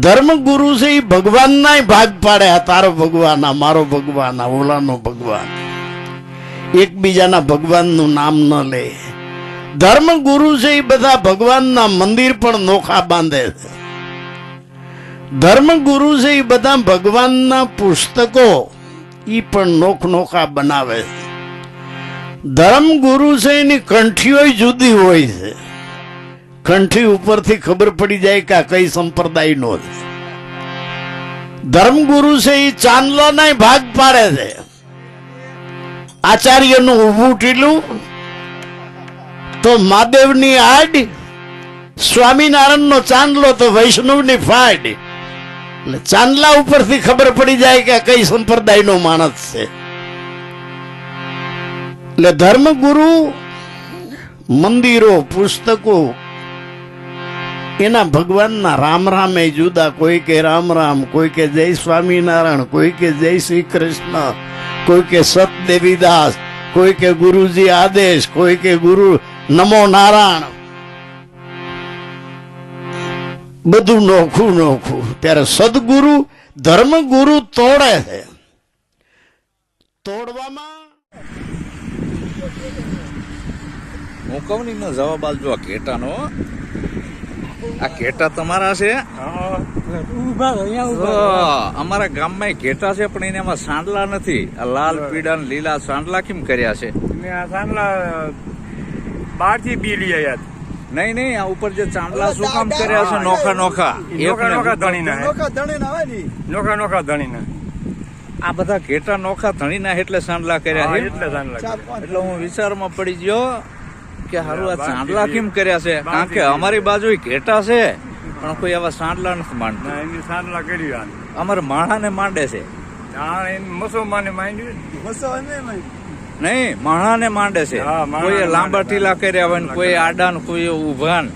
ધર્મ ગુરુ છે એ ભગવાનના ભાગ પાડે. આ તારો ભગવાન, આ મારો ભગવાન, આ ઓલાનો ભગવાન. એકબીજાના ભગવાનનું નામ ન લે. ધર્મગુરુ છે એ બધા ભગવાનના મંદિર પણ નોખા બાંધે છે. ધર્મ ગુરુ છે એ બધા ભગવાનના પુસ્તકો એ પણ નોખ નોખા બનાવે છે. ધર્મ ગુરુ છે એની કંઠીઓ જુદી હોય છે. કંઠી ઉપરથી ખબર પડી જાય કે કઈ સંપ્રદાયનો છે. ધર્મગુરુ છે એ ચાંદલાના ભાગ પાડે છે. આચાર્યનું ઊભું ટીલું, તો મહાદેવની આડ સ્વામિનારાયણનો ચાંદલો તો વૈષ્ણવની ફાડ. એટલે ચાંદલા ઉપરથી ખબર પડી જાય કે કઈ કઈ સંપ્રદાયનો માણસ છે. એટલે ધર્મગુરુ મંદિરો, પુસ્તકો એના ભગવાનના રામ રામ જુદા, કોઈ કે રામ રામ, કોઈ કે જય સ્વામિનારાયણ, કોઈ કે જય શ્રી કૃષ્ણ કોઈ કે સત દેવીદાસ કોઈ કે ગુરુજી આદેશ, કોઈ કે ગુરુ નમો નારાયણ. બધું નોખું નોખું. ત્યારે સદગુરુ, ધર્મગુરુ તોડે છે. તોડવામાં હું કહું ને જવાબ આપજો આ ઘેટાનો. આ ઘેટા તમારા છે? અમારા ગામમાં ઘેટા છે પણ એને એમાં સાંડલા નથી. આ લાલ પીળા ને લીલા સાંડલા કેમ કર્યા છે? આ સાંજલા બી લઈ આવ્યા નહીં નહીં આ ઉપર જે ચાંદલા શું કામ કર્યા છે? નોખા નોખા. નોખા નોખા ધણીના હે. નોખા નોખા ધણીના. આ બધા ઘેટા નોખા ધણીના એટલે સાંડલા કર્યા છે એટલે એટલે હું વિચારમાં પડી ગયો કે હારું આ સાંડલા કેમ કર્યા છે? કારણ કે અમારી બાજુ ઘેટા છે પણ કોઈ આવા સાંડલા નથી માંડતા. એની સાંડલા કરી. અમારે માણાને માંડે છે. નહીં માણાને માંડે છે. હા, કોઈ લાંબા ટીલા કર્યા હોય ને કોઈ આડા ને કોઈ ઊભા ને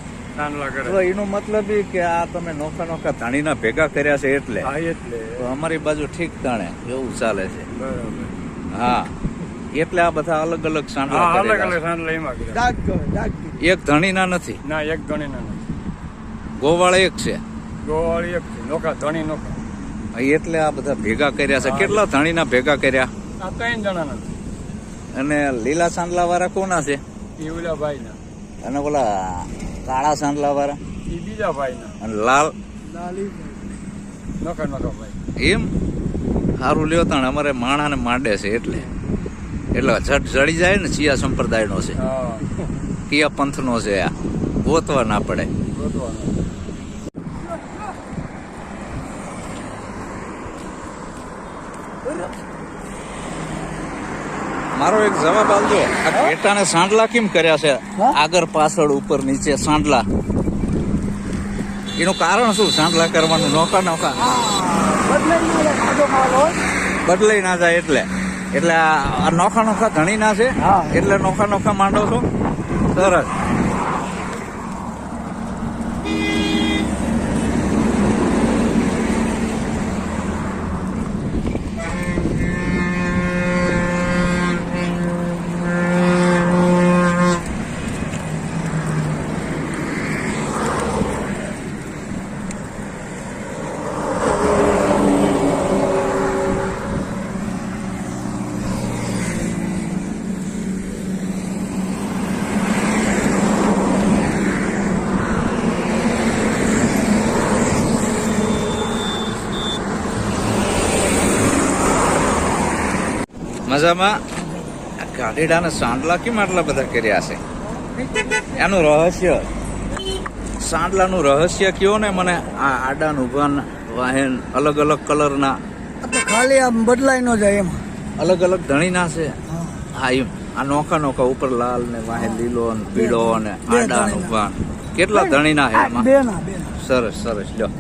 તો એનો મતલબ એ કે આ તમે નોખા નોખા ધાણીના ભેગા કર્યા છે એટલે. એટલે. અમારી બાજુ ઠીક તાણે એવું ચાલે છે. બરાબર. હા. એટલે આ બધા અલગ અલગ સાંડલા અલગ અલગ છે. સાંજલા એમાં. એક ધણીના નથી. ના એક ધણીના નથી. ગોવાળ એક છે. ગોવાળી એક છે. નોખા ધણી નોખા. એટલે આ બધા ભેગા કર્યા છે. કેટલા ધણીના ભેગા કર્યા? આ ત્રણ જણાના છે. અને લીલા સાંડલા વાળા કોના છે? એ ઓલા ભાઈના. અને ઓલા કાળા સાંડલા વાળા એ બીજા ભાઈના. અને લાલ? લાલી નોખા નોખા ભાઈ. એમ? સારું લ્યો તાણ અમારે માણાને માંડે છે એટલે. એટલે જડી જાય ને ચિયા સંપ્રદાયનો છે. કયા પંથનો છે આ. ગોતવા ના પડે. મારો એક જવાબ આપજો. આ ઘેટાને સાંડલા કેમ કર્યા છે? આગળ પાછળ ઉપર નીચે સાંડલા. એનું કારણ શું? સાંડલા કરવાનું નોકા નોકા બદલાઈ ના જાય એટલે. એટલે આ નોખા નોખા ધણી ના છે એટલે નોખા નોખા માંડો છો. સરસ. મજામાં? આ ગાડીડાના સાંડલા કેમ આટલા બધા કર્યા છે? એનું રહસ્ય? સાંડલાનું રહસ્ય કયો ને? મને આ આડાન ઉભાન વાહન અલગ અલગ કલરના તો ખાલી આમ બદલાઈ ન જાય એમ. અલગ અલગ ધણીના છે. હા. એમ. આ નોખા નોખા ઉપર લાલ ને વાહે લીલો ને પીળો ને આડા ને કેટલા ધણીના છે ના હે સરસ સરસ. લ્યો.